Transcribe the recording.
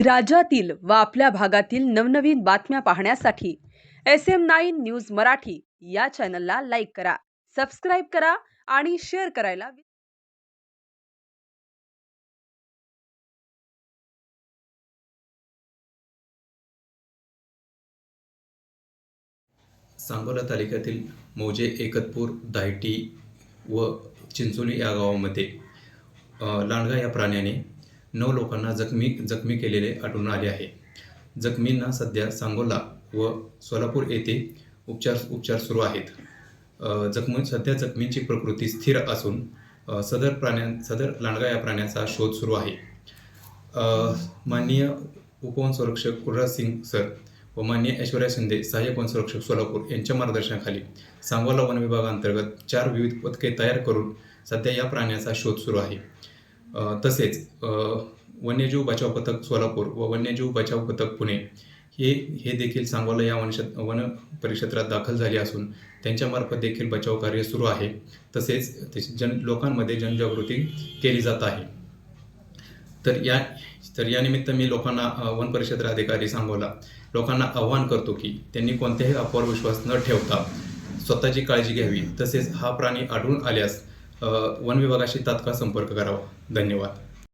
राज्यातील व आपल्या भागातील नवनवीन बातम्या पाहण्यासाठी S M nine news Marathi या चॅनलला लाईक करा सबस्क्राईब करा आणि शेअर करायला विसरू सांगोला तालुक्यातील मौजे एकतपूर दायटी व चिंचोली या गावामध्ये अ, लांडगा या प्राण्याने नऊ लोकांना जखमी जखमी केलेले आढळून आले आहे. जखमींना सध्या सांगोला व सोलापूर येथे उपचार उपचार सुरू आहेत. जखमी सध्या जखमींची प्रकृती स्थिर असून सदर प्राण्या सदर लांडगा या प्राण्याचा शोध सुरू आहे. माननीय उपवनसंरक्षक कुलराज सिंग सर व माननीय ऐश्वर्या शिंदे सहाय्यक वन संरक्षक सोलापूर यांच्या मार्गदर्शनाखाली सांगोला वन विभागांतर्गत चार विविध पथके तयार करून सध्या या प्राण्याचा शोध सुरू आहे. तसेच वन्यजीव बचाव पथक सोलापूर व वन्यजीव बचाव पथक पुणे हे हे देखील सांगोला या वनक्ष वन परिक्षेत्रात दाखल झाले असून त्यांच्यामार्फत देखील बचाव कार्य सुरू आहे. तसेच ते जन लोकांमध्ये जनजागृती केली जात आहे. तर या तर यानिमित्त मी लोकांना वन परिक्षेत्र अधिकारी सांगोला लोकांना आव्हान करतो की त्यांनी कोणत्याही अफवावर विश्वास न ठेवता स्वतःची काळजी घ्यावी. तसेच हा प्राणी आढळून आल्यास वन विभागाशी तात्काळ संपर्क करावा. धन्यवाद.